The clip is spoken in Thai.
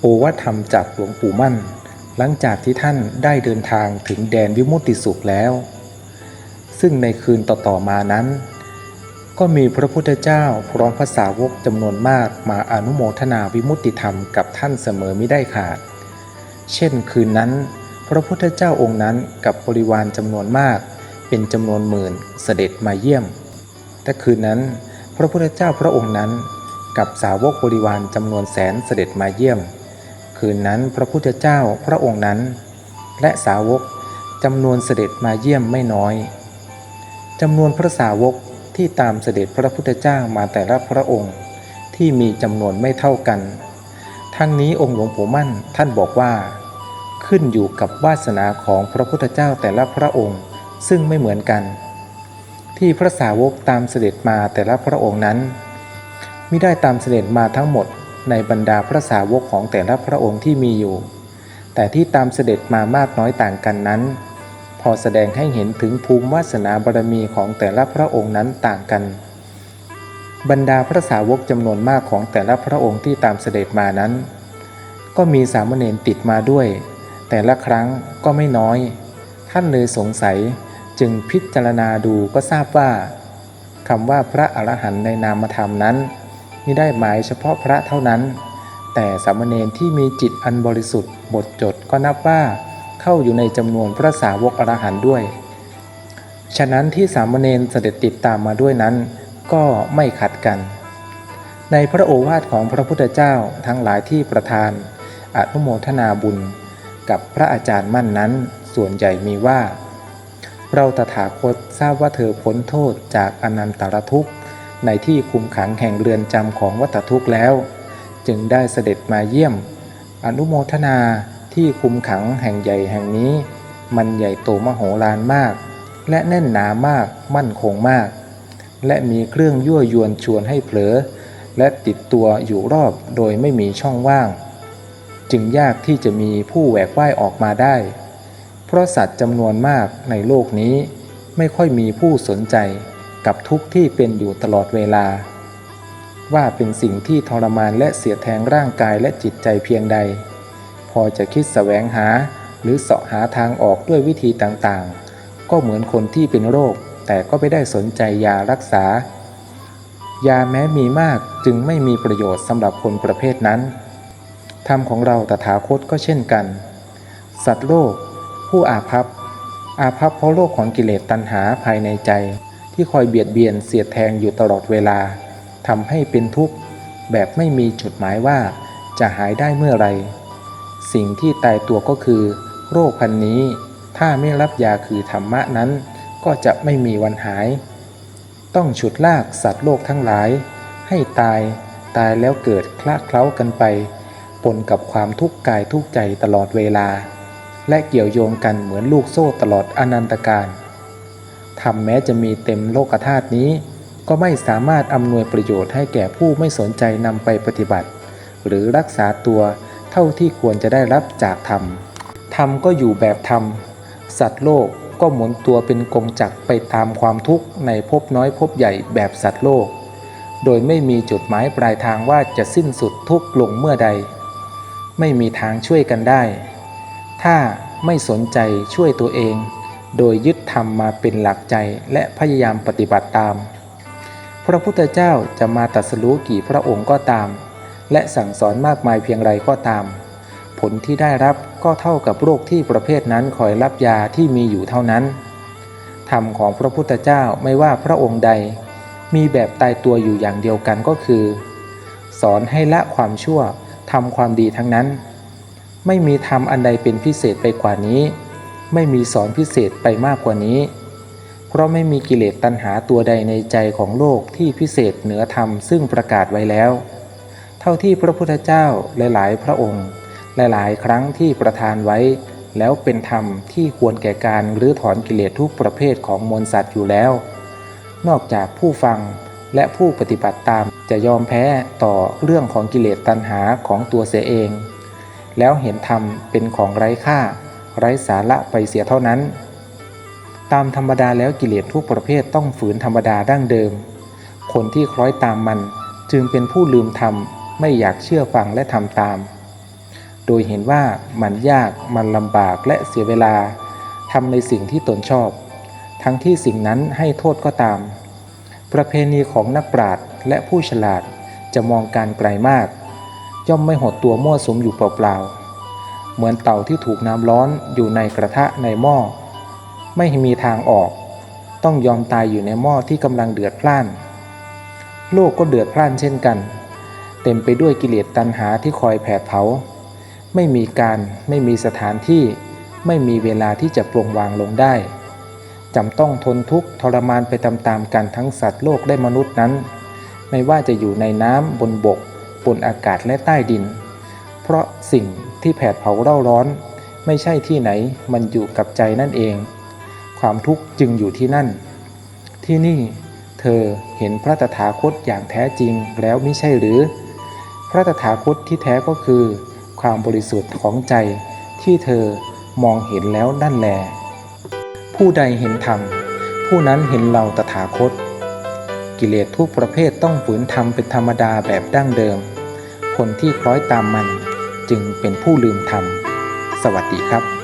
โอวาทธรรมจากหลวงปู่มั่น หลังจากที่ท่านได้เดินทางถึงแดนวิมุตติสุขแล้ว ซึ่งในคืนต่อๆมานั้น ก็มีพระพุทธเจ้าพร้อมภาษาวกจำนวนมากมาอนุโมทนาวิมุตติธรรมกับท่านเสมอไม่ได้ขาด เช่นคืนนั้น พระพุทธเจ้าองค์นั้นกับบริวารจำนวนมากเป็นจำนวนหมื่นเสด็จมาเยี่ยม แต่คืนนั้นพระพุทธเจ้าพระองค์นั้น กับสาวกบริวารจำนวนแสนเสด็จมาเยี่ยม คืนนั้นพระพุทธเจ้าพระองค์นั้น และสาวกจำนวนเสด็จมาเยี่ยมไม่น้อยจำนวนพระสาวกที่ตามเสด็จพระพุทธเจ้ามาแต่ละพระองค์ที่มีจำนวนไม่เท่ากัน ทั้งนี้องค์หลวงปู่มั่นท่านบอกว่า ขึ้นอยู่กับวาสนาของพระพุทธเจ้าแต่ละพระองค์ซึ่งไม่เหมือนกัน ที่พระสาวกตามเสด็จมาแต่ละพระองค์นั้นไมิได้ตามเสด็จมาทั้งหมด ในบรรดาพระสาวกของแต่ละพระองค์ที่มีอยู่ แต่ที่ตามเสด็จมามากน้อยต่างกันนั้น พอแสดงให้เห็นถึงภูมิวาสนาบารมีของแต่ละพระองค์นั้นต่างกัน บรรดาพระสาวกจำนวนมากของแต่ละพระองค์ที่ตามเสด็จมานั้น ก็มีสามเณรติดมาด้วย แต่ละครั้งก็ไม่น้อย ท่านเลยสงสัยจึงพิจารณาดูก็ทราบว่าคำว่าพระอรหันต์ในนามธรรมนั้น มิได้หมายเฉพาะพระเท่านั้น แต่สามเณรที่มีจิตอันบริสุทธิ์บทจดก็นับว่าเข้าอยู่ในจำนวนพระสาวกอรหันด้วย ฉะนั้นที่สามเณรเสด็จติดตามมาด้วยนั้น ก็ไม่ขัดกัน ในพระโอวาทของพระพุทธเจ้าทั้งหลายที่ประทาน อนุโมทนาบุญ กับพระอาจารย์มั่นนั้น ส่วนใหญ่มีว่า เราตถาคตทราบว่าเธอพ้นโทษจากอนันตรทุกข์ ในที่คุมขังแห่งเรือนจำของวัฏทุกข์แล้ว จึงได้เสด็จมาเยี่ยม อนุโมทนาที่คุมขังแห่งใหญ่แห่งนี้ มันใหญ่โตมโหฬารมาก และแน่นหนามากมั่นคงมาก และมีเครื่องยั่วยวนชวนให้เผลอ และติดตัวอยู่รอบโดยไม่มีช่องว่าง จึงยากที่จะมีผู้แหวกว่ายออกมาได้ เพราะสัตว์จำนวนมากในโลกนี้ไม่ค่อยมีผู้สนใจ กับทุกข์ที่เป็นอยู่ตลอดเวลา ว่าเป็นสิ่งที่ทรมานและเสียแทงร่างกายและจิตใจเพียงใด พอจะคิดแสวงหาหรือเสาะหาทางออกด้วยวิธีต่างๆ ก็เหมือนคนที่เป็นโรค แต่ก็ไม่ได้สนใจยารักษา ยาแม้มีมากจึงไม่มีประโยชน์สำหรับคนประเภทนั้นธรรมของเราตถาคตก็เช่นกัน สัตว์โลก ผู้อาภัพอาภัพเพราะโรคของกิเลสตัณหาภายในใจ ที่คอยเบียดเบียนเสียดแทงอยู่ตลอดเวลาทำให้เป็นทุกข์แบบไม่มีจุดหมายว่าจะหายได้เมื่อไร สิ่งที่ตายตัวก็คือ โรคพันนี้ ถ้าไม่รับยาคือธรรมะนั้น ก็จะไม่มีวันหาย ต้องฉุดลากสัตว์โลกทั้งหลาย ให้ตายตายแล้วเกิดคละเคล้ากันไป ปนกับความทุกข์กายทุกข์ใจตลอดเวลา และเกี่ยวโยงกันเหมือนลูกโซ่ตลอดอนันตการ ทำแม้จะมีเต็มโลกธาตุนี้ ก็ไม่สามารถอำนวยประโยชน์ให้แก่ผู้ไม่สนใจนำไปปฏิบัติ หรือรักษาตัวเท่าที่ควรจะได้รับจากธรรม ธรรมก็อยู่แบบธรรม สัตว์โลกก็หมุนตัวเป็นกงจักรไปตามความทุกข์ในภพน้อยภพใหญ่แบบสัตว์โลก โดยไม่มีจุดหมายปลายทางว่าจะสิ้นสุดทุกข์ลงเมื่อใด ไม่มีทางช่วยกันได้ ถ้าไม่สนใจช่วยตัวเอง โดยยึดธรรมมาเป็นหลักใจและพยายามปฏิบัติตาม พระพุทธเจ้าจะมาตรัสรู้กี่พระองค์ก็ตาม และสั่งสอนมากมายเพียงไรก็ตาม ผลที่ได้รับก็เท่ากับโรคที่ประเภทนั้นคอยรับยาที่มีอยู่เท่านั้น ธรรมของพระพุทธเจ้าไม่ว่าพระองค์ใด มีแบบตายตัวอยู่อย่างเดียวกันก็คือ สอนให้ละความชั่วทำความดีทั้งนั้น ไม่มีธรรมอันใดเป็นพิเศษไปกว่านี้ ไม่มีสอนพิเศษไปมากกว่านี้ เพราะไม่มีกิเลสตัณหาตัวใดในใจของโลกที่พิเศษเหนือธรรมซึ่งประกาศไว้แล้ว เท่าที่พระพุทธเจ้าหลายๆ พระองค์ หลายๆ ครั้งที่ประทานไว้ แล้วเป็นธรรมที่ควรแก่การหรือถอนกิเลสทุกประเภทของมวลสัตว์อยู่แล้ว นอกจากผู้ฟังและผู้ปฏิบัติตามจะยอมแพ้ต่อเรื่องของกิเลสตัณหาของตัวเสียเอง แล้วเห็นธรรมเป็นของไร้ค่า ไร้สาระไปเสียเท่านั้น ตามธรรมดาแล้วกิเลสทุกประเภทต้องฝืนธรรมดาดั้งเดิม คนที่คล้อยตามมันจึงเป็นผู้ลืมธรรมไม่อยากเชื่อฟังและทำตาม โดยเห็นว่ามันยากมันลำบากและเสียเวลาทำในสิ่งที่ตนชอบ ทั้งที่สิ่งนั้นให้โทษก็ตาม ประเพณีของนักปราชญ์และผู้ฉลาดจะมองการไกลมาก ย่อมไม่หดตัวมั่วสมอยู่เปล่าๆ เหมือนเต่าที่ถูกน้ำร้อนอยู่ในกระทะในหม้อ ไม่มีทางออก ต้องยอมตายอยู่ในหม้อที่กำลังเดือดพล่าน โลกก็เดือดพล่านเช่นกัน เต็มไปด้วยกิเลสตัณหาที่คอยแผดเผา ไม่มีการไม่มีสถานที่ ไม่มีเวลาที่จะปลงวางลงได้จำต้องทนทุกข์ทรมานไปตามๆกันทั้งสัตว์โลกและมนุษย์นั้น ไม่ว่าจะอยู่ในน้ำบนบก บนอากาศและใต้ดิน เพราะสิ่งที่แผดเผาเร่าร้อน ไม่ใช่ที่ไหนมันอยู่กับใจนั่นเอง ความทุกข์จึงอยู่ที่นั่น ที่นี่เธอเห็นพระตถาคตอย่างแท้จริงแล้วไม่ใช่หรือ พระตถาคตที่แท้ก็คือ ความบริสุทธิ์ของใจที่เธอมองเห็นแล้วนั่นแล ผู้ใดเห็นธรรม ผู้นั้นเห็นเราตถาคต กิเลสทุกประเภทต้องฝืนทำเป็นธรรมดาแบบดั้งเดิม คนที่คล้อยตามมัน จึงเป็นผู้ลืมธรรม สวัสดีครับ